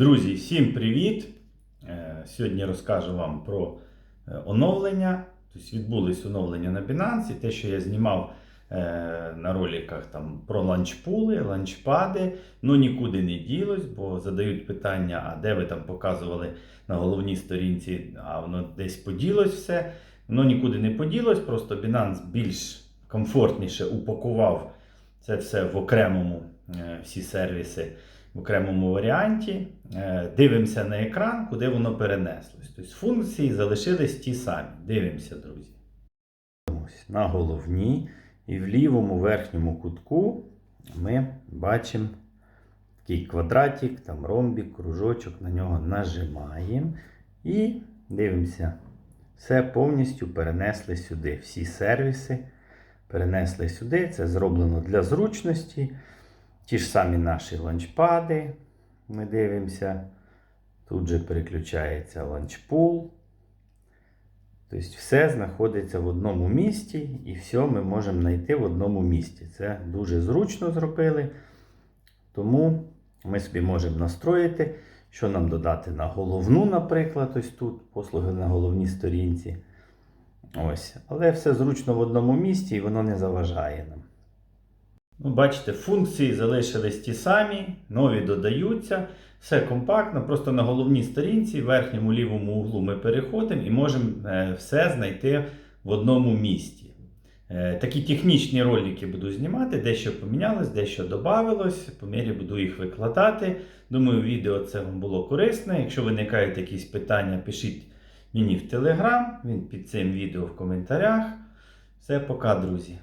Друзі, всім привіт! Е, Сьогодні розкажу вам про е, оновлення. Тобто відбулись оновлення на Binance. Те, що я знімав е, на роликах там, про ланчпули, ланчпади, ну нікуди не ділось, бо задають питання, а де ви там показували на головній сторінці, а воно десь поділось все. Воно нікуди не поділось, просто Binance більш комфортніше упакував це все в окремому всі сервіси в окремому варіанті. Е, Дивимося на екран, куди воно перенеслось. Тобто функції залишились ті самі. Дивимося, друзі. На головній і в лівому верхньому кутку ми бачимо такий квадратик, там ромбик, кружочок, на нього нажимаємо і дивимося. Все повністю перенесли сюди. Всі сервіси перенесли сюди. Це зроблено для зручності. Ті ж самі наші ланчпади. Ми дивимося. Тут же переключається ланчпул. Тобто все знаходиться в одному місці і все ми можемо знайти в одному місці. Це дуже зручно зробили. Тому ми собі можемо настроїти, що нам додати на головну, наприклад, ось тут, послуги на головній сторінці. Ось. Але все зручно в одному місці і воно не заважає нам. Ну, бачите, функції залишились ті самі, нові додаються. Все компактно, просто на головній сторінці, в верхньому лівому углу ми переходимо і можемо е, все знайти в одному місці. Е, Такі технічні ролики буду знімати, дещо помінялось, дещо додавалось, по мірі буду їх викладати. Думаю, відео це вам було корисне. Якщо виникають якісь питання, пишіть мені в Телеграм, він під цим відео в коментарях. Все, пока, друзі.